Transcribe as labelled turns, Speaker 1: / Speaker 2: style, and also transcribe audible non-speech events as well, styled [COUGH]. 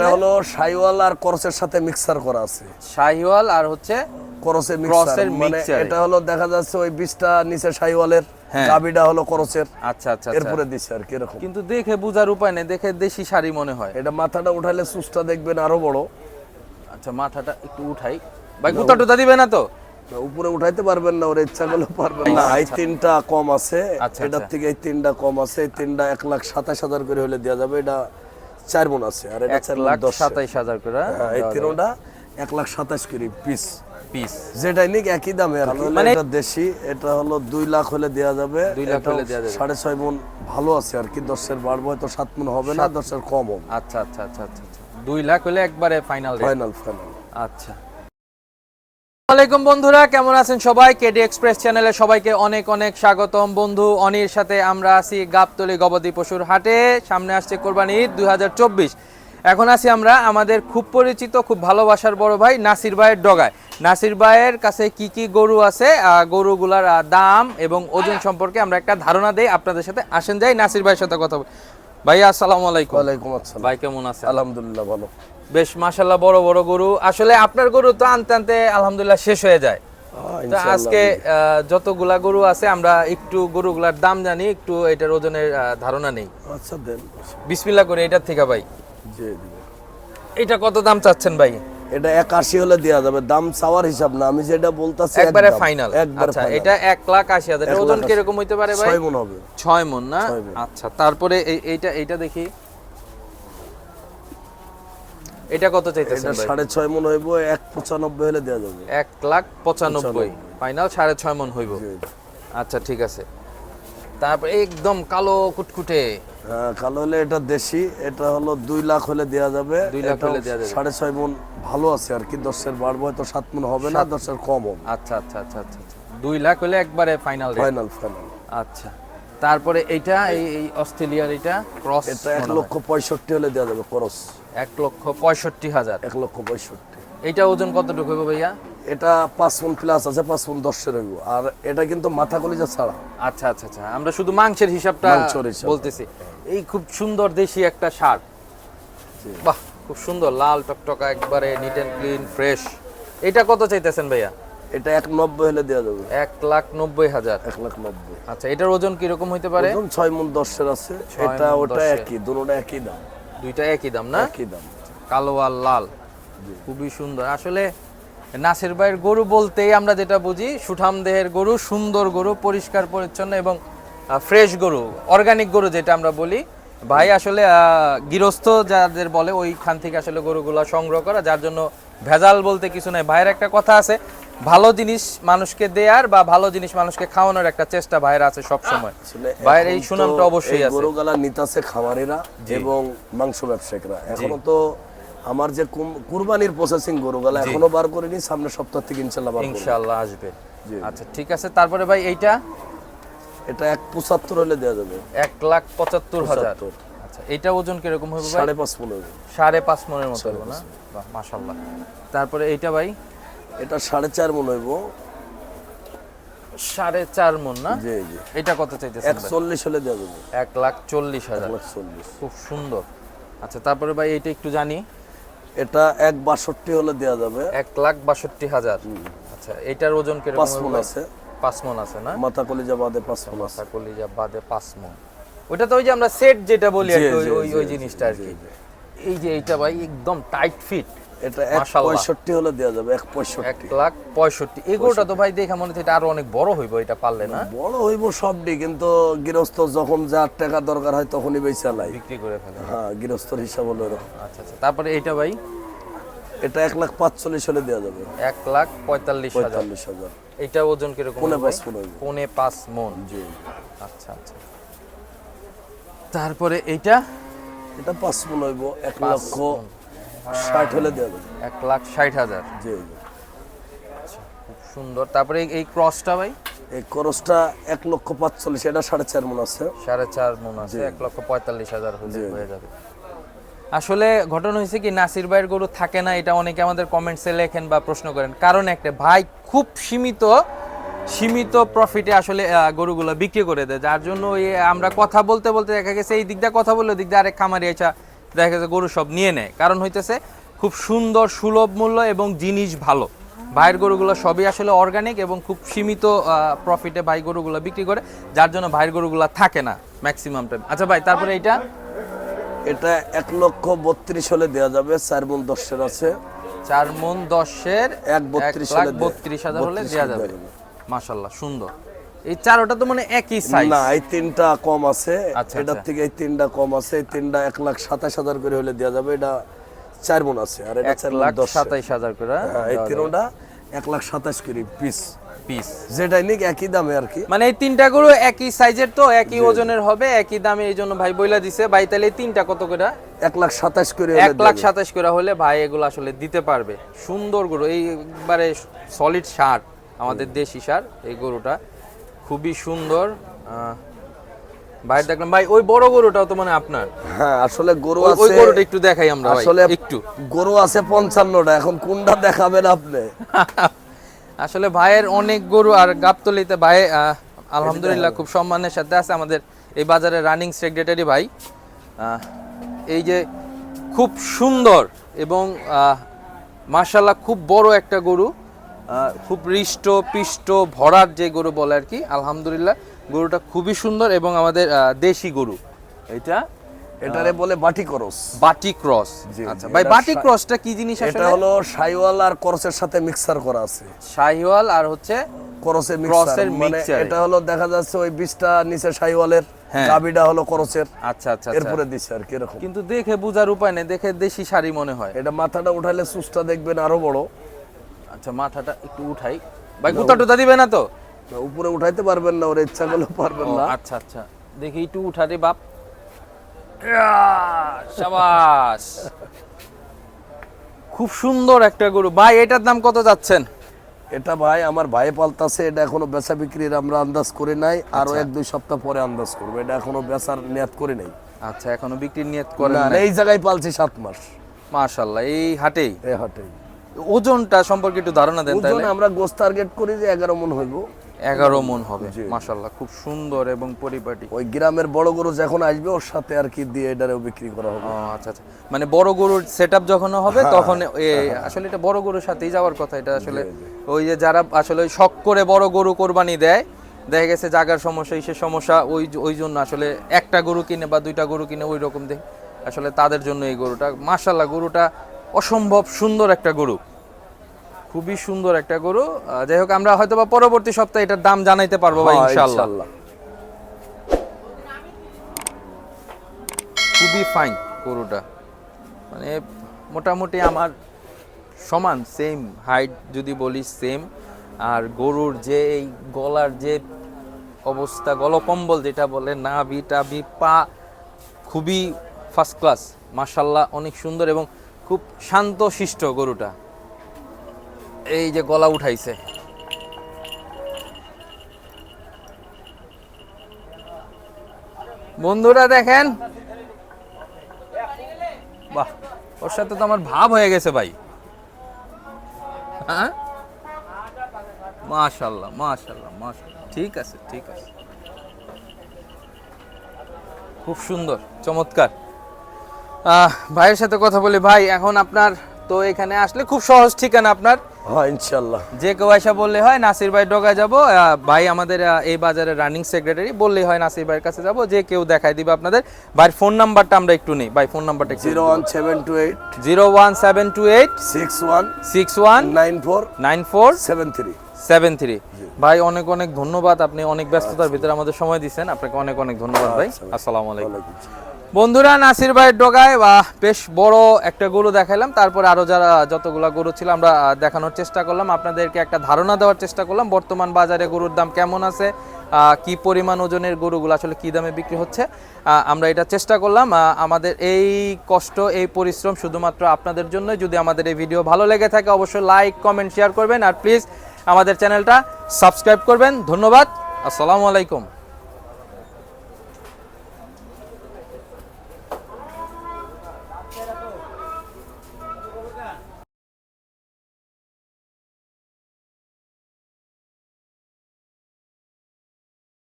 Speaker 1: এটা হলো সাইওয়াল আর করসের সাথে মিক্সার করা আছে।
Speaker 2: শাহিওয়াল আর হচ্ছে
Speaker 1: মিক্সার। মানে এটা হলো দেখা যাচ্ছে ওই নিচে সাইওয়ালের
Speaker 2: হ্যাঁ।
Speaker 1: গাবিটা হলো করসের।
Speaker 2: আচ্ছা আচ্ছা আচ্ছা।
Speaker 1: এরপরে দিছে আর কি এরকম।
Speaker 2: কিন্তু দেখে বোঝার উপায় নেই দেখে দেশি শাড়ি মনে হয়।
Speaker 1: এটা মাথাটা উঠাইলে সুসটা দেখবেন আরও বড়।
Speaker 2: আচ্ছা মাথাটা একটু উঠাই। ভাই গুতা টুতা দিবে না তো?
Speaker 1: উপরে উঠাইতে পারবেন না ওর ইচ্ছা করলে পারবেন না। এই তিনটা কম আছে
Speaker 2: আচ্ছা,
Speaker 1: এটার
Speaker 2: আচ্ছা।
Speaker 1: থেকে এই তিনটা কম আছে এই তিনটা এক লাখ সাতাশ হাজার করে হলে দেওয়া যাবে। এটা চার মন আছে আর এটা চার
Speaker 2: লাখ সাতাইশ হাজার করে
Speaker 1: হ্যাঁ এই তিনটা এক লাখ সাতাশ করে পিস
Speaker 2: পিস
Speaker 1: যেটাই নিক একই দামে আর
Speaker 2: মানে-
Speaker 1: এটা দেশি এটা হলো দুই লাখ হলে দেওয়া যাবে।
Speaker 2: দুই লাখ হলে দেওয়া যাবে।
Speaker 1: সাড়ে ছয় মন ভালো আছে আর কি দশের বাড়বো হয়তো সাত মন হবে না দশের কম হবে
Speaker 2: আচ্ছা আচ্ছা আচ্ছা আচ্ছা আচ্ছা। দুই লাখ হলে একবারে ফাইনাল
Speaker 1: ফাইনাল ফাইনাল
Speaker 2: আচ্ছা। আসসালামাইকুম বন্ধুরা, কেমন আছেন সবাই? কেডি এক্সপ্রেস চ্যানেলে সবাইকে অনেক অনেক স্বাগতম। বন্ধু, অনির সাথে আমরা আছি গাবতলি গবাদি পশুর হাটে। সামনে আসছে কোরবানি ঈদ দুই এখন আছি আমরা আমাদের খুব পরিচিত, খুব ভালোবাসার বড় ভাই নাসির ভাইয়ের ডগায়। নাসির ভাইয়ের কাছে কি কি গরু আছে? গরুগুলার দাম এবং ওজন সম্পর্কে আমরা একটা ধারণা দেই। আপনাদের সাথে আসেন যাই, নাসির ভাইয়ের সাথে কথা বলি। ভাইয়া আসসালামু আলাইকুম।
Speaker 1: ওয়ালাইকুম আসসালাম।
Speaker 2: ভাই কেমন আছেন?
Speaker 1: আলহামদুলিল্লাহ ভালো।
Speaker 2: বেশ মাশাল্লাহ বড় বড় গরু। আসলে আপনার গরু তো আনতে আনতে আলহামদুলিল্লাহ শেষ হয়ে যায়।
Speaker 1: হ্যাঁ,
Speaker 2: তো আজকে যতগুলা গরু আছে আমরা একটু গরুগুলার দাম জানি একটু এটার ওজনের ধারণা নেই।
Speaker 1: আচ্ছা দেন।
Speaker 2: বিসমিল্লা করে এটার থেকে ভাই।
Speaker 1: জি।
Speaker 2: এটা কত দাম চাচ্ছেন ভাই?
Speaker 1: এটা একাশি হলে দেওয়া যাবে। দাম চাওয়ার হিসাব না আমি যেটা বলতাছি
Speaker 2: একবারে ফাইনাল আচ্ছা এটা এক লাখ আশি হাজার।
Speaker 1: এক
Speaker 2: ওজন। কীরকম হইতে পারে ভাই?
Speaker 1: ছয় মন হবে।
Speaker 2: ছয় মন না? আচ্ছা তারপরে এই- এইটা এইটা দেখি। এটা কত চাইতেছেন
Speaker 1: এটা
Speaker 2: ভাই?
Speaker 1: সাড়ে ছয় মন হইব এক পঁচানব্বই হলে দেওয়া যাবে।
Speaker 2: এক লাখ পঁচানব্বই। ফাইনাল সাড়ে ছয় মন হইব। আচ্ছা ঠিক আছে। তারপরে একদম কালো কুটকুটে।
Speaker 1: হ্যাঁ কালো হলে এটা দেশি এটা হলো দুই লাখ হলে দেওয়া যাবে।
Speaker 2: দুই লাখ হলে দেয়া যাবে।
Speaker 1: সাড়ে ছয় মন ভালো আছে আর কি দশের বাড়বো হয়তো সাত মন হবে না দশের কম হবে।
Speaker 2: আচ্ছা আচ্ছা আচ্ছা আচ্ছা আচ্ছা। দুই লাখ হলে একবারে ফাইনাল
Speaker 1: ফাইনাল ফাইনাল
Speaker 2: আচ্ছা। তারপরে এইটা এই এই অস্ট্রেলিয়ার এটা ক্রস
Speaker 1: এটা এক লক্ষ পঁয়ষট্টি হলে দেওয়া যাবে ক্রস
Speaker 2: এক লক্ষ পঁয়ষট্টি হাজার।
Speaker 1: এক লক্ষ পঁয়ষট্টি।
Speaker 2: এইটা ওজন কতটুকু হবে ভাইয়া?
Speaker 1: এটা পাঁচ মন প্লাস আছে পাঁচ মন দশের হইব আর এটা কিন্তু মাথা কলিজা ছাড়া।
Speaker 2: আচ্ছা আচ্ছা আচ্ছা। আমরা শুধু মাংসের হিসাবটা বলতেছি। এই খুব সুন্দর দেশি একটা শার্ট বাহ খুব সুন্দর। লাল টকটকা একবারে নিট অ্যান্ড ক্লিন ফ্রেশ এটা কত চাইতেছেন ভাইয়া?
Speaker 1: এটা এক নব্বই হলে দেওয়া যাবে।
Speaker 2: এক লাখ নব্বই হাজার।
Speaker 1: এক লাখ নব্বই।
Speaker 2: আচ্ছা এটার ওজন কীরকম হইতে পারে?
Speaker 1: ওজন ছয় মন দশের আছে। এটা ওটা একই দুটোটা একই দাম।
Speaker 2: দুইটা একই দাম না?
Speaker 1: একই দাম।
Speaker 2: কালো আর লাল। খুবই সুন্দর। আসলে নাসির ভাইয়ের গরু বলতেই আমরা যেটা বুঝি সুঠাম দেহের গরু সুন্দর গরু পরিষ্কার পরিচ্ছন্ন এবং ফ্রেশ গরু অর্গানিক গরু যেটা আমরা বলি। ভাই আসলে গৃহস্থ যাদের বলে ওইখান থেকে আসলে গরুগুলা সংগ্রহ করা যার জন্য ভেজাল বলতে কিছু নাই। ভাইয়ের একটা কথা আছে ভালো জিনিস মানুষকে দেয়ার বা ভালো জিনিস মানুষকে খাওয়ানোর একটা চেষ্টা ভাইয়ের আছে সব সময় ভাইয়ের এই সুনামটা অবশ্যই আছে।
Speaker 1: গরুগুলা নিতাছে খামারিরা এবং মাংস ব্যবসায়িকরা। এখনও তো আমার যে কুরবানির প্রসেসিং গরুগুলা এখনও বার করিনি সামনে সপ্তাহ থেকে ইনশাল্লাহ।
Speaker 2: ইনশাআল্লাহ আসবে। আচ্ছা ঠিক আছে তারপরে ভাই এইটা?
Speaker 1: এটা এক পঁচাত্তর হলে দেওয়া যাবে।
Speaker 2: এক লাখ পঁচাত্তর হাজার। আচ্ছা এটা ওজন কীরকম হবে ভাই?
Speaker 1: সাড়ে পাঁচ পনেরো
Speaker 2: সাড়ে পাঁচ মনের মতো হবে না? মাশাল্লাহ তারপরে এইটা ভাই?
Speaker 1: এটা সাড়ে চার মন হইব।
Speaker 2: সাড়ে চার মন না?
Speaker 1: জি জি।
Speaker 2: এটা কত চাইতেছেন ভাই?
Speaker 1: একচল্লিশ হলে দেওয়া যাবে।
Speaker 2: এক লাখ চল্লিশ হাজার। খুব সুন্দর। আচ্ছা তারপরে ভাই এইটা একটু জানি।
Speaker 1: এটা এক বাষট্টি হলে দেওয়া যাবে।
Speaker 2: এক লাখ বাষট্টি হাজার। আচ্ছা এটার ওজন কীরকম
Speaker 1: পাঁচ মন আছে।
Speaker 2: পাঁচ মন আছে না?
Speaker 1: মাথা কলিজা বাদে পাঁচ মন
Speaker 2: মাথা কলিজা বাদে পাঁচ মন। ওটা তো ওই যে আমরা সেট যেটা বলি আর কি, ওই ওই জিনিসটা আর কি। এই যে এইটা ভাই একদম টাইট ফিট
Speaker 1: এটা এক পঁয়ষট্টি হলে দেওয়া যাবে এক
Speaker 2: এক লাখ পঁয়ষট্টি। এগুলোটা তো ভাই দেখা মনে হচ্ছে এটা আরও অনেক বড় হইব এটা পারলে না?
Speaker 1: বড় হইব সবটি কিন্তু গৃহস্থ যখন যার টাকা দরকার হয় তখনই বেচা লাই
Speaker 2: বিক্রি করে ফেলে।
Speaker 1: হ্যাঁ গৃহস্থর হিসাব হলো এরকম।
Speaker 2: আচ্ছা আচ্ছা। তারপরে এইটা ভাই?
Speaker 1: এটা এক লাখ পাঁচচল্লিশ হলে দেওয়া যাবে।
Speaker 2: এক লাখ পঁয়তাল্লিশ হাজার।
Speaker 1: পঁয়তাল্লিশ হাজার।
Speaker 2: এইটা ওজন কীরকম
Speaker 1: পৌনে পাঁচ
Speaker 2: পৌনে পাঁচ মন।
Speaker 1: জি।
Speaker 2: আচ্ছা আচ্ছা। তারপরে এইটা?
Speaker 1: এটা পাঁচ মন হইব এক লক্ষ ষাট হলে দেওয়া যাবে।
Speaker 2: এক লাখ ষাট হাজার।
Speaker 1: জি জি।
Speaker 2: খুব সুন্দর। তারপরে এই- এই ক্রসটা ভাই?
Speaker 1: এই খরচটা এক লক্ষ পাঁচচল্লিশ এটা সাড়ে চার মন আছে।
Speaker 2: সাড়ে চার মন আছে এক লক্ষ পঁয়তাল্লিশ হাজার হলে হয়ে যাবে। আসলে ঘটনা হয়েছে কি নাসির ভাইয়ের গরু থাকে না এটা অনেকে আমাদের কমেন্টসে লেখেন বা প্রশ্ন করেন। কারণ একটা ভাই খুব সীমিত সীমিত প্রফিটে আসলে গরুগুলো বিক্রি করে দেয়। যার জন্য আমরা কথা বলতে বলতে দেখা গেছে এই দিকটা কথা বললে দিক দিয়ে আরেক খামারি এসা দেখা যাচ্ছে গরু সব নিয়ে নেয়। কারণ হইতেছে খুব সুন্দর সুলভ মূল্য এবং জিনিস ভালো। ভাইয়ের গরুগুলো সবই আসলে অর্গানিক এবং খুব সীমিত প্রফিটে ভাই গরুগুলো বিক্রি করে যার জন্য ভাইয়ের গরুগুলো থাকে না ম্যাক্সিমাম টাইম আচ্ছা ভাই তারপরে এইটা?
Speaker 1: এটা এক লক্ষ বত্রিশ হলে দেওয়া যাবে চার মন দশের আছে।
Speaker 2: চার মন দশের
Speaker 1: এক বত্রিশ
Speaker 2: বত্রিশ হাজার হলে দেওয়া যাবে।
Speaker 1: দেওয়া
Speaker 2: মাশাল্লাহ সুন্দর। এই চারোটা তো মানে একই সাইজ
Speaker 1: না এই তিনটা কম আছে।
Speaker 2: আচ্ছা,
Speaker 1: এটার
Speaker 2: আচ্ছা।
Speaker 1: থেকে এই তিনটা কম আছে। এই তিনটা এক লাখ সাতাশ হাজার করে হলে দেওয়া যাবে। এটা চার মন আছে। আর এটা চার
Speaker 2: লাখ সাতাইশ হাজার করে
Speaker 1: হ্যাঁ, এই তিনটা এক লাখ সাতাশ করে পিস
Speaker 2: পিস
Speaker 1: যেটাই নিক একই দামে আর কি।
Speaker 2: মানে এই তিনটা গরু একই সাইজের তো একই ওজনের হবে একই দামে এই জন্য ভাই বইলা দিছে। ভাই তাহলে এই তিনটা কত করে?
Speaker 1: এক লাখ সাতাশ করে
Speaker 2: এক লাখ সাতাশ করে হলে ভাই এগুলো আসলে দিতে পারবে। সুন্দর গরু এইবারে সলিড সার আমাদের দেশি সার এই গরুটা। খুবই সুন্দর। আহ, ভাই দেখলাম ভাই ওই বড় গরুটাও তো মানে আপনার।
Speaker 1: হ্যাঁ আসলে গরু
Speaker 2: ওই- ওই
Speaker 1: আছে
Speaker 2: গরুটা একটু দেখাই আমরা ভাই
Speaker 1: আসলে
Speaker 2: একটু।
Speaker 1: গরু আছে পঞ্চান্নটা এখন কোনটা দেখাবেন আপনি? [LAUGHS]
Speaker 2: আসলে ভাইয়ের অনেক গরু আর গাবতলিতে ভাই আহ, আলহামদুলিল্লাহ খুব সম্মানের সাথে আছে আমাদের এই বাজারে রানিং সেক্রেটারি ভাই। আহ, এই যে খুব সুন্দর এবং মার্শাল্লাহ খুব বড় একটা গরু। খুব হৃষ্ট পিষ্ট ভরার যে গরু বলে আর কি আলহামদুলিল্লাহ গরুটা খুবই সুন্দর এবং আমাদের দেশি গরু। এটা
Speaker 1: এটারে বলে বাটি করস।
Speaker 2: বাটি ক্রস। আচ্ছা ভাই বাটি ক্রসটা কি জিনিস
Speaker 1: এটা হলো সাইওয়াল আর করসের সাথে মিক্সার করা আছে।
Speaker 2: শাহিওয়াল আর হচ্ছে
Speaker 1: করসে মিক্সার। মানে এটা হলো দেখা যাচ্ছে ওই বিশটা নিচে সাইওয়ালের
Speaker 2: হ্যাঁ।
Speaker 1: গাবিটা হলো করসের।
Speaker 2: আচ্ছা আচ্ছা আচ্ছা।
Speaker 1: এরপরে দিচ্ছে আর কি এরকম।
Speaker 2: কিন্তু দেখে বোঝার উপায় নেই দেখে দেশি শাড়ি মনে হয়।
Speaker 1: এটা মাথাটা উঠালে সুসটা দেখবেন আরও বড়।
Speaker 2: আচ্ছা মাথাটা একটু উঠাই। ভাই গুতা টুতা দিবে না তো?
Speaker 1: উপরে উঠাইতে পারবেন না ওর ইচ্ছা করলে পারবেন না।
Speaker 2: আচ্ছা আচ্ছা। দেখি একটু উঠা রে বাপ। শাবাশ খুব সুন্দর একটা গরু। ভাই এটার দাম কত যাচ্ছেন?
Speaker 1: এটা ভাই আমার ভাই পালতাছে এটা এখনও বেচা বিক্রির আমরা আন্দাজ করে নাই আরও
Speaker 2: আচ্ছা।
Speaker 1: এক দুই সপ্তাহ পরে আন্দাজ করব। এটা এখনও বেচার নিয়াত করে নাই।
Speaker 2: আচ্ছা এখনও বিক্রির নিয়ত করে
Speaker 1: না, এই জায়গায় পালছি সাত মাস।
Speaker 2: মাশাআল্লাহ এই হাটেই?
Speaker 1: এই হাটে
Speaker 2: ওজনটা সম্পর্কে একটু ধারণা দেন তাহলে।
Speaker 1: আমরা গোস টার্গেট করি যে এগারো মন হইব।
Speaker 2: এগারো মন হবে
Speaker 1: জি।
Speaker 2: মাশাআল্লাহ খুব সুন্দর এবং পরিপাটি।
Speaker 1: ওই গ্রামের বড় গরু যখন আসবে ওর সাথে আর কি দিয়ে এটারেও বিক্রি করা হবে।
Speaker 2: আচ্ছা আচ্ছা। মানে বড় গরুর সেটআপ যখন হবে তখন আসলে এটা বড় গরুর সাথেই যাওয়ার কথা এটা আসলে ওই যে যারা আসলে শখ করে বড় গরু কোরবানি দেয় দেখা গেছে জাগার সমস্যা ইসের সমস্যা ওই ওই জন্য আসলে একটা গরু কিনে বা দুইটা গরু কিনে ওই রকম দেখ আসলে তাদের জন্য এই গরুটা মাশাল্লাহ গরুটা অসম্ভব সুন্দর একটা গরু। খুবই সুন্দর একটা গরু। যাই হোক আমরা হয়তো বা পরবর্তী সপ্তাহে এটার দাম জানাইতে পারব ভাই
Speaker 1: হ্যাঁ,
Speaker 2: ইনশাআল্লাহ।
Speaker 1: ইনশাআল্লাহ।
Speaker 2: খুবই ফাইন গরুটা। মানে মোটামুটি আমার সমান সেম হাইট যদি বলি সেম আর গরুর যে এই গলার যে অবস্থা গলকম্বল যেটা বলে নাভি টাভি পা খুবই ফার্স্ট ক্লাস মার্শাল্লাহ অনেক সুন্দর এবং খুব শান্ত শিষ্ট গরুটা। এই যে গলা উঠাইছে। বন্ধুরা দেখেন। বাহ, ওর সাথে তো আমার ভাব হয়ে গেছে ভাই। হ্যাঁ? মাশাল্লাহ মাশাল্লাহ মাশাল্লাহ। ঠিক আছে ঠিক আছে। খুব সুন্দর, চমৎকার। ভাইয়ের সাথে কথা বলি। ভাই এখন আপনার তো এখানে আসলে খুব সহজ ঠিকানা আপনার।
Speaker 1: হ্যাঁ ইনশাল্লাহ
Speaker 2: যে কেউ আইসা বললে হয় নাসির ভাই ডোকা যাব। ভাই আমাদের এই বাজারের রানিং সেক্রেটারি বললেই হয় নাসির ভাইয়ের কাছে যাব। যে কেউ দেখাই দিবে আপনাদের। ভাইয়ের ফোন নাম্বারটা আমরা একটু নেই। ভাই ফোন নাম্বারটা
Speaker 1: zero one seven two eight
Speaker 2: zero one seven two eight
Speaker 1: six one
Speaker 2: six one
Speaker 1: nine four
Speaker 2: nine four
Speaker 1: seven three.
Speaker 2: Seven three ভাই অনেক অনেক ধন্যবাদ। আপনি অনেক ব্যস্ততার ভিতরে আমাদের সময় দিচ্ছেন। আপনাকে অনেক অনেক ধন্যবাদ ভাই। আসসালামু আলাইকুম। বন্ধুরা, নাসির ভাইয়ের ডগায় বেশ বড় একটা গরু দেখালাম। তারপরে আরও যারা যতগুলা গরু ছিল আমরা দেখানোর চেষ্টা করলাম। আপনাদেরকে একটা ধারণা দেওয়ার চেষ্টা করলাম, বর্তমান বাজারে গরুর দাম কেমন আছে কি পরিমাণ ওজনের গরুগুলো আসলে কি দামে বিক্রি হচ্ছে আমরা এটা চেষ্টা করলাম। আমাদের এই কষ্ট, এই পরিশ্রম শুধুমাত্র আপনাদের জন্য যদি আমাদের এই ভিডিও ভালো লেগে থাকে, অবশ্যই লাইক, কমেন্ট, শেয়ার করবেন। আর প্লিজ আমাদের চ্যানেলটা সাবস্ক্রাইব করবেন। ধন্যবাদ। আসসালামু আলাইকুম।